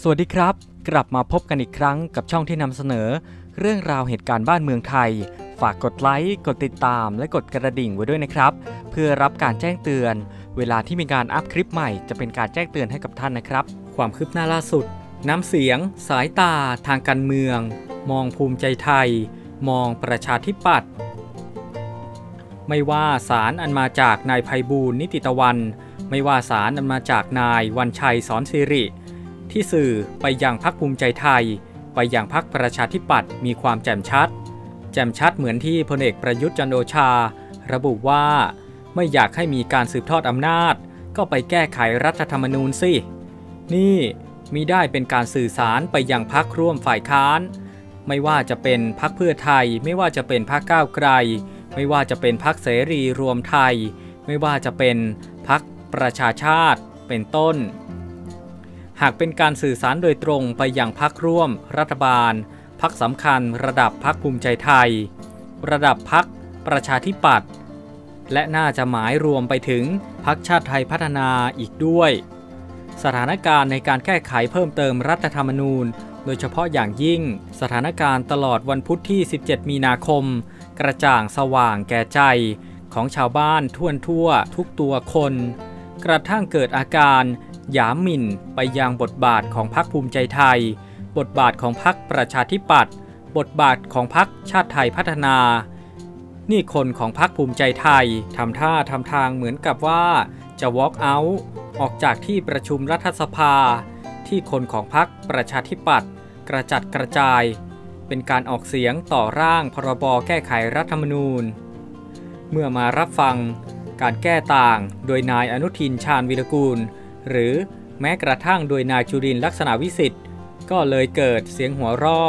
สวัสดีครับ กลับมาพบกันอีกครั้งกับช่องที่นำเสนอ เรื่องราวเหตุการณ์บ้านเมืองไทย ฝากกดไลค์กดติดตาม และกดกระดิ่งไว้ด้วยนะครับ เพื่อรับการแจ้งเตือน เวลาที่มีการอัพคลิปใหม่จะเป็นการแจ้งเตือนให้กับท่านนะครับ ความคืบหน้าล่าสุด น้ำเสียง สายตา ทางการเมือง มองภูมิใจไทย มองประชาธิปัตย์ไม่ว่าสารอันมาจากนายภัยบูลนิติตะวัน ไม่ว่าสารอันมาจากนายวันชัยสอนสิริ ที่สื่อไปยังพักภูมิใจไทย ไปยังพักประชาธิปัตย์มีความแจ่มชัด แจ่มชัดเหมือนที่พลเอกประยุทธ์จันโอชา ระบุว่าไม่อยากให้มีการสืบทอดอำนาจ ก็ไปแก้ไขรัฐธรรมนูญสิ นี่มีได้เป็นการสื่อสารไปยังพักร่วมฝ่ายค้าน ไม่ว่าจะเป็นพักเพื่อไทย ไม่ว่าจะเป็นพักก้าวไกล ไม่ว่าจะเป็นพักเสรีรวมไทย ไม่ว่าจะเป็นพักประชาชาติ เป็นต้น หากเป็นการสื่อสารโดยตรงไปยังพักร่วม รัฐบาล พักสำคัญ ระดับพักภูมิใจไทย ระดับพักประชาธิปัตย์และน่าจะหมายรวมไปถึงพักชาติไทยพัฒนาอีกด้วย สถานการณ์ในการแก้ไขเพิ่มเติมรัฐธรรมนูญ โดยเฉพาะอย่างยิ่ง สถานการณ์ตลอดวันพุธที่ 17 มีนาคม กระจ่างสว่างแก่ใจ ของชาวบ้านทั่วทั่วทุกตัวคน กระทั่งเกิดอาการ หยามหมิ่นไปยังบทบาทของพรรคภูมิใจไทย บทบาทของพรรคประชาธิปัตย์บทบาทของพรรคชาติไทยพัฒนา นี่คนของพรรคภูมิใจไทยทำท่าทำทางเหมือนกับว่าจะ walk out ออกจากที่ประชุมรัฐสภา ที่คนของพรรคประชาธิปัตย์กระจัดกระจาย เป็นการออกเสียงต่อร่างพรบแก้ไขรัฐธรรมนูญ เมื่อมารับฟังการแก้ต่างโดยนายอนุทินชาญวิรกูล หรือแม้กระทั่งโดยนายจุรินลักษณะวิสิทธ์ก็เลยเกิดเสียงหัวร่อ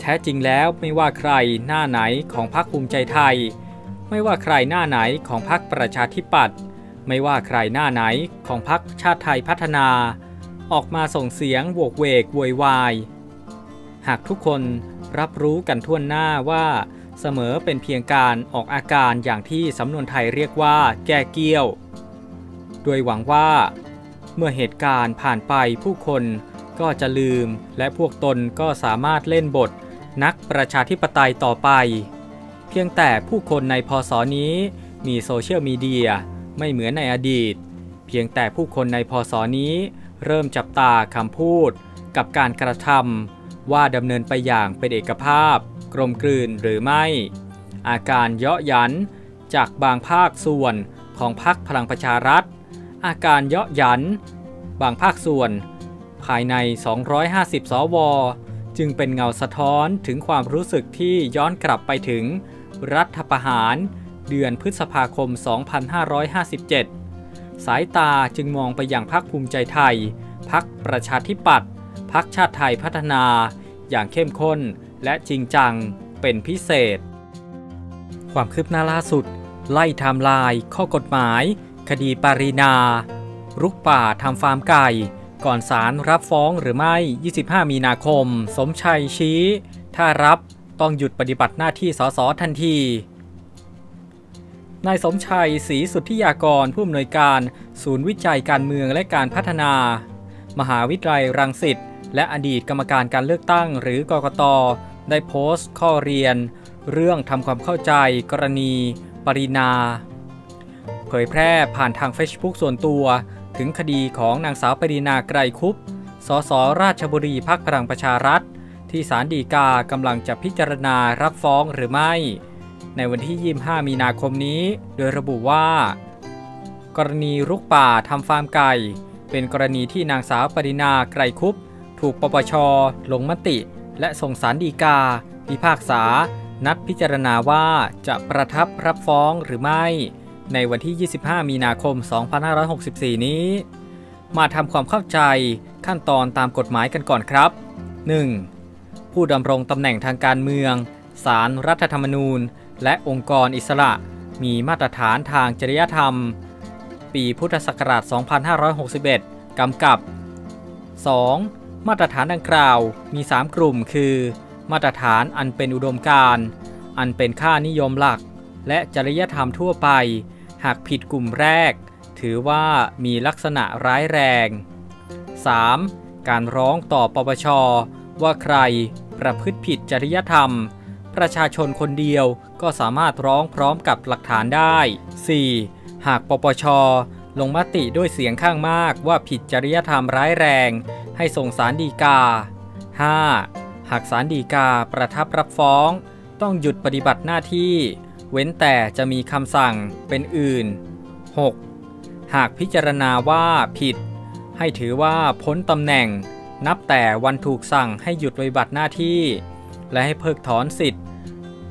แท้จริงแล้วไม่ว่าใครหน้าไหนของพรรคภูมิใจไทย ไม่ว่าใครหน้าไหนของพรรคประชาธิปัตย์ไม่ว่าใครหน้าไหนของพรรคชาติไทยพัฒนา ออกมาส่งเสียงโวกเวกโวยวาย หากทุกคนรับรู้กันทั่วหน้าว่าเสมอเป็นเพียงการออกอาการอย่างที่สำนวนไทยเรียกว่าแก้เกี้ยว โดยหวังว่า เมื่อเหตุการณ์ผ่านไปผู้คนก็จะลืม และพวกตนก็สามารถเล่นบท นักประชาธิปไตยต่อไป เพียงแต่ผู้คนในพศนี้มีโซเชียลมีเดียไม่เหมือนในอดีต เพียงแต่ผู้คนในพศนี้ เริ่มจับตาคำพูด กับการกระทำว่าดำเนินไปอย่างเป็นเอกภาพ กลมกลืนหรือไม่ อาการเยาะยันจากบางภาคส่วนของพรรคพลังประชารัฐ อาการเยาะหยัน บางภาคส่วน ภายใน 250 สว จึงเป็นเงาสะท้อนถึงความรู้สึกที่ย้อนกลับไปถึง รัฐประหาร เดือนพฤษภาคม 2557 สายตาจึงมองไปอย่างพักภูมิใจไทย พักประชาธิปัตย์พักชาติไทยพัฒนา อย่างเข้มข้นและจริงจังเป็นพิเศษ ความคืบหน้าล่าสุด ไล่ไทม์ไลน์ข้อกฎหมาย คดีปารีนา รุกป่าทำฟาร์มไก่ ก่อนศาลรับฟ้องหรือไม่ 25 มีนาคม สมชัยชี้ ถ้ารับต้องหยุดปฏิบัติหน้าที่สสทันทีนายสมชัยศรีสุทธิยากรผู้อำนวยการ ศูนย์วิจัยการเมืองและการพัฒนา มหาวิทยาลัยรังสิตและอดีตกรรมการการเลือกตั้งหรือกกต ได้โพสต์ข้อเรียน เรื่องทำความเข้าใจกรณี ปรินา เผยแพร่ผ่านทาง Facebook ส่วนตัว ถึงคดีของนางสาวปรินาไกรคุปสสราชบุรีพักพลังประชารัฐ ที่ศาลฎีกากำลังจะพิจารณารับฟ้องหรือไม่ ในวันที่ 25 มีนาคมนี้ โดยระบุว่า กรณีรุกป่าทำฟาร์มไก่ เป็นกรณีที่นางสาวปรินาไกรคุป ถูกปปช ลงมติ และส่งสารดีกา พิพากษา นัดพิจารณาว่าจะประทับรับฟ้องหรือไม่ ในวันที่ 25 มีนาคม 2564 นี้ มาทำความเข้าใจขั้นตอนตามกฎหมายกันก่อนครับ 1. ผู้ดำรงตำแหน่งทางการเมือง ศาลรัฐธรรมนูญ และองค์กรอิสระ มีมาตรฐานทางจริยธรรม ปีพุทธศักราช 2561 กำกับ 2. มาตรฐานดังกล่าวมี 3 กลุ่มคือ มาตรฐานอันเป็นอุดมการ อันเป็นค่านิยมหลัก และจริยธรรมทั่วไป หากผิดกลุ่มแรก ถือว่ามีลักษณะร้ายแรง 3. การร้องต่อปปช ว่าใครประพฤติผิดจริยธรรม ประชาชนคนเดียวก็สามารถร้องพร้อมกับหลักฐานได้ 4. หากปปช ลงมติด้วยเสียงข้างมากว่าผิดจริยธรรมร้ายแรง ให้ส่งสารดีกา 5. หากสารดีกาประทับรับฟ้อง ต้องหยุดปฏิบัติหน้าที่ เว้นแต่จะมีคำสั่งเป็นอื่น 6. หากพิจารณาว่าผิด ให้ถือว่าพ้นตำแหน่ง นับแต่วันถูกสั่งให้หยุดปฏิบัติหน้าที่ และให้เพิกถอนสิทธิ์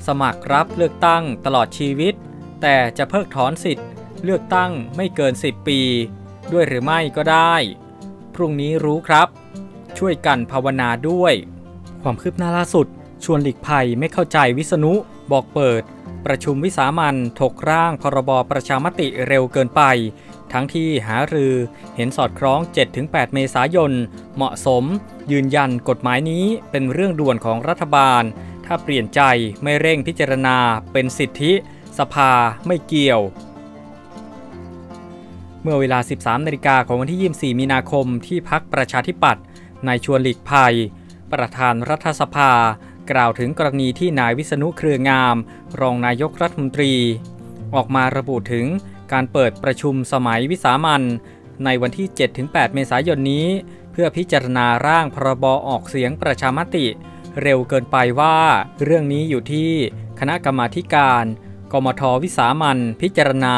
สมัครรับเลือกตั้งตลอดชีวิต แต่จะเพิกถอนสิทธิ์เลือกตั้งไม่เกิน 10 ปี ด้วยหรือไม่ก็ได้ พรุ่งนี้รู้ครับ ช่วยกันภาวนาด้วย ความคืบหน้าล่าสุด ชวนหลีกภัยไม่เข้าใจวิษณุบอกเปิด ประชุมวิสามันถกร่างพรบประชามติเร็วเกินไป ทั้งที่หารือเห็นสอดคล้อง 7-8 เมษายน เหมาะสม ยืนยันกฎหมายนี้เป็นเรื่องด่วนของรัฐบาล ถ้าเปลี่ยนใจไม่เร่งพิจารณาเป็นสิทธิ สภาไม่เกี่ยวเมื่อเวลา 13 นาฬิกาของวันที่ 24 มีนาคมที่พักประชาธิปัตย์นายชวนหลีกภัย ประธานรัฐสภา กล่าวถึงกรณีที่นายวิษณุเครืองาม รองนายกรัฐมนตรี ออกมาระบุถึงการเปิดประชุมสมัยวิสามันในวันที่ 7-8 เมษายนนี้ เพื่อพิจารณาร่างพรบออกเสียงประชามติ เร็วเกินไปว่า เรื่องนี้อยู่ที่คณะกรรมาการ กมทวิสามันพิจารณา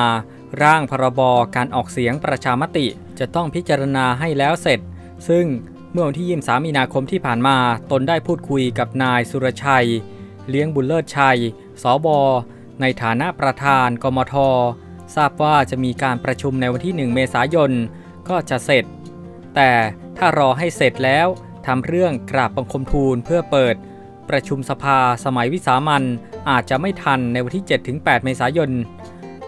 ร่างพรบการออกเสียงประชามติ จะต้องพิจารณาให้แล้วเสร็จ ซึ่ง มื่อวันที่ 23 มีนาคมที่ผ่านมา ตนได้พูดคุยกับนายสุรชัย เลี้ยงบุญเลิศชัย สบในฐานะประธานกมท ทราบว่าจะมีการประชุมในวันที่ 1 เมษายน ก็จะเสร็จ แต่ถ้ารอให้เสร็จแล้วทำเรื่องกราบบังคมทูลเพื่อเปิด ประชุมสภาสมัยวิสามันอาจจะไม่ทันในวันที่ 7-8 เมษายน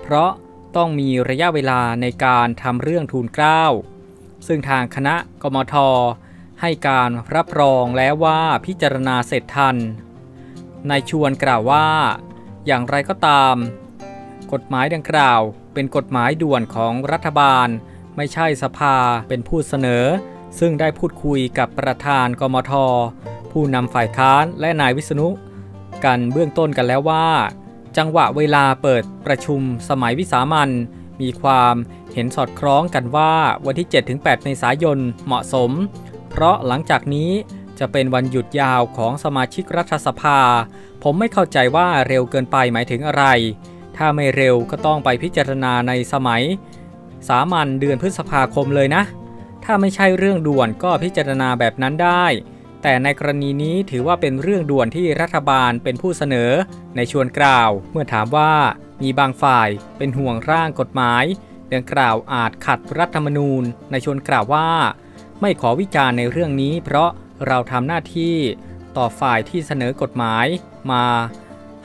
เพราะต้องมีระยะเวลาในการทำเรื่องทูลเกล้าซึ่งทางคณะกมท ให้การรับรองแล้วว่าพิจารณาเสร็จทัน นายชวนกล่าวว่า อย่างไรก็ตาม กฎหมายดังกล่าวเป็นกฎหมายด่วนของรัฐบาล ไม่ใช่สภาเป็นผู้เสนอ ซึ่งได้พูดคุยกับประธานกมท ผู้นำฝ่ายค้านและนายวิษณุ กันเบื้องต้นกันแล้วว่า จังหวะเวลาเปิดประชุมสมัยวิสามันมีความเห็นสอดคล้องกันว่าวันที่ 7-8 เมษายนเหมาะสม ราะหลังจากนี้จะเป็นวันหยุดยาวของสมาชิกรัฐสภา ผมไม่เข้าใจว่าเร็วเกินไปหมายถึงอะไร ถ้าไม่เร็วก็ต้องไปพิจารณาในสมัย สามัญเดือนพฤษภาคมเลยนะ ถ้าไม่ใช่เรื่องด่วนก็พิจารณาแบบนั้นได้ แต่ในกรณีนี้ถือว่าเป็นเรื่องด่วนที่รัฐบาลเป็นผู้เสนอ ในชวนกล่าว เมื่อถามว่ามีบางฝ่ายเป็นห่วงร่างกฎหมายดังกล่าวอาจขัดรัฐธรรมนูญ ในชวนกล่าวว่า ไม่ขอวิจารณ์ในเรื่องนี้ เพราะเราทำหน้าที่ต่อฝ่ายที่เสนอกฎหมายมา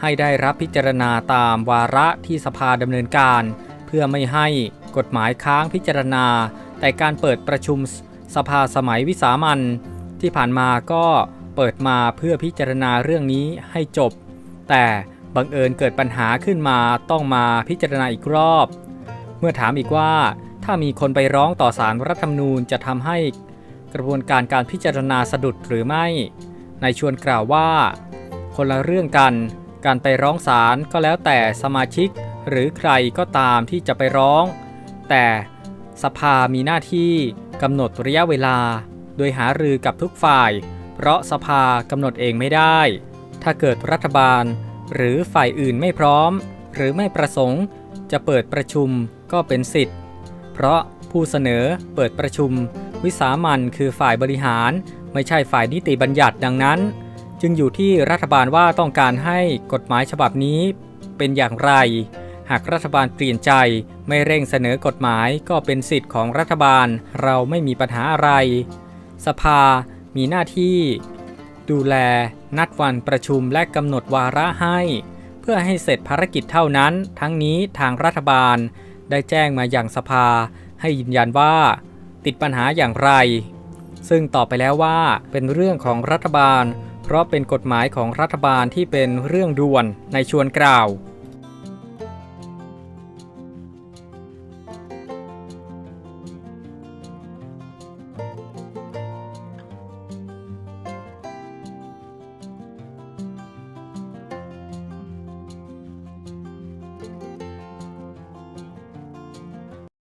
ให้ได้รับพิจารณาตามวาระที่สภาดำเนินการ เพื่อไม่ให้กฎหมายค้างพิจารณา แต่การเปิดประชุมสภาสมัยวิสามันที่ผ่านมาก็เปิดมาเพื่อพิจารณาเรื่องนี้ให้จบ แต่บังเอิญเกิดปัญหาขึ้นมาต้องมาพิจารณาอีกรอบ เมื่อถามอีกว่า ถ้ามีคนไปร้องต่อศาลรรัฐธรรมนูญจะทำให้กระบวนการการพิจารณาสะดุดหรือไม่นายชวนกล่าวว่า คนละเรื่องกัน การไปร้องศาลก็แล้วแต่สมาชิกหรือใครก็ตามที่จะไปร้อง แต่สภามีหน้าที่กำหนดระยะเวลา โดยหารือกับทุกฝ่าย เพราะสภากำหนดเองไม่ได้ ถ้าเกิดรัฐบาล หรือฝ่ายอื่นไม่พร้อม หรือไม่ประสงค์ จะเปิดประชุมก็เป็นสิทธิ์ เพราะผู้เสนอเปิดประชุม วิสามันคือฝ่ายบริหาร ไม่ใช่ฝ่ายนิติบัญญัติดังนั้น จึงอยู่ที่รัฐบาลว่าต้องการให้กฎหมายฉบับนี้เป็นอย่างไร หากรัฐบาลเปลี่ยนใจไม่เร่งเสนอกฎหมายก็เป็นสิทธิ์ของรัฐบาลเราไม่มีปัญหาอะไร สภามีหน้าที่ ดูแล นัดวันประชุมและกำหนดวาระให้ เพื่อให้เสร็จภารกิจเท่านั้น ทั้งนี้ทางรัฐบาล ได้แจ้งมาอย่างสภา ให้ยืนยันว่า ติดปัญหาอย่างไร ซึ่งตอบไปแล้วว่าเป็นเรื่องของรัฐบาล เพราะเป็นกฎหมายของรัฐบาลที่เป็นเรื่องด่วนในชวนกล่าว